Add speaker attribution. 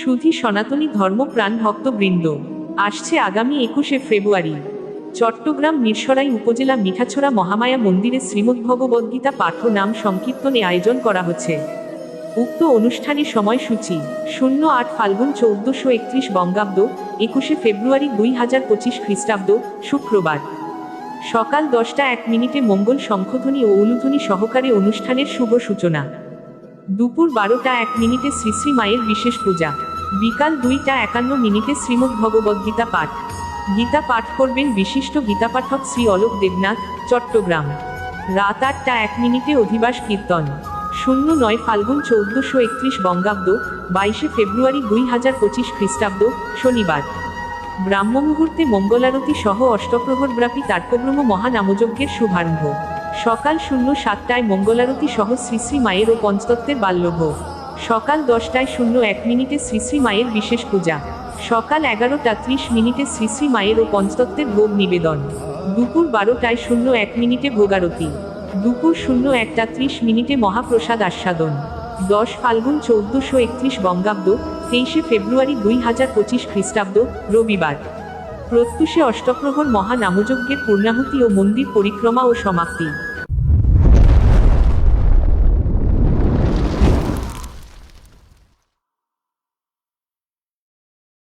Speaker 1: সুধী সনাতনী ধর্মপ্রাণ ভক্তবৃন্দ আসছে আগামী একুশে ফেব্রুয়ারি। চট্টগ্রাম মিরসরাই উপজেলা মিঠাছড়া মহামায়া মন্দিরে শ্রীমদ্ভগবদ্গীতা পাঠ নাম সংকীর্তনে আয়োজন করা হচ্ছে। উক্ত অনুষ্ঠানের সময়সূচি, শূন্য আট ফাল্গুন চৌদ্দশো একত্রিশ বঙ্গাব্দ, একুশে ফেব্রুয়ারি দুই হাজার পঁচিশ খ্রিস্টাব্দ, শুক্রবার। সকাল দশটা এক মিনিটে মঙ্গল শঙ্খধ্বনি ও উলুধ্বনি সহকারে অনুষ্ঠানের শুভ সূচনা। দুপুর বারোটা এক মিনিটে শ্রী শ্রী মায়ের বিশেষ পূজা। বিকাল দুইটা একান্ন মিনিটে শ্রীমদ্ ভগবদ্গীতা পাঠ। গীতা পাঠ করবেন বিশিষ্ট গীতাপাঠক শ্রী অলোক দেবনাথ, চট্টগ্রাম। রাত আটটা এক মিনিটে অধিবাস কীর্তন। শূন্য নয় ফাল্গুন চৌদ্দশো একত্রিশ বঙ্গাব্দ, বাইশে ফেব্রুয়ারি দুই হাজার পঁচিশ খ্রিস্টাব্দ, শনিবার। ব্রাহ্ম মুহূর্তে মঙ্গলারতি সহ অষ্টপ্রহরব্যাপী তার্কব্রহ্ম মহানামযজ্ঞের শুভারম্ভ। সকাল শূন্য সাতটায় মঙ্গলারতি সহ শ্রী শ্রী মায়ের ও পঞ্চতত্ত্বের বাল্যভোগ। সকাল দশটায় শূন্য এক মিনিটে শ্রী শ্রী মায়ের বিশেষ পূজা। সকাল এগারোটা ত্রিশ মিনিটে শ্রী শ্রী মায়ের ও পঞ্চতত্ত্বের ভোগ নিবেদন। দুপুর বারোটায় শূন্য এক মিনিটে ভোগারতি। দুপুর শূন্য একটা ত্রিশ মিনিটে মহাপ্রসাদ আস্বাদন। দশ ফাল্গুন চৌদ্দশো একত্রিশ বঙ্গাব্দ, তেইশে ফেব্রুয়ারি দুই হাজার পঁচিশ খ্রিস্টাব্দ, রবিবার। প্রত্যুষে অষ্টপ্রহর মহানামযজ্ঞের পূর্ণাহুতি ও মন্দির পরিক্রমা ও সমাপ্তি।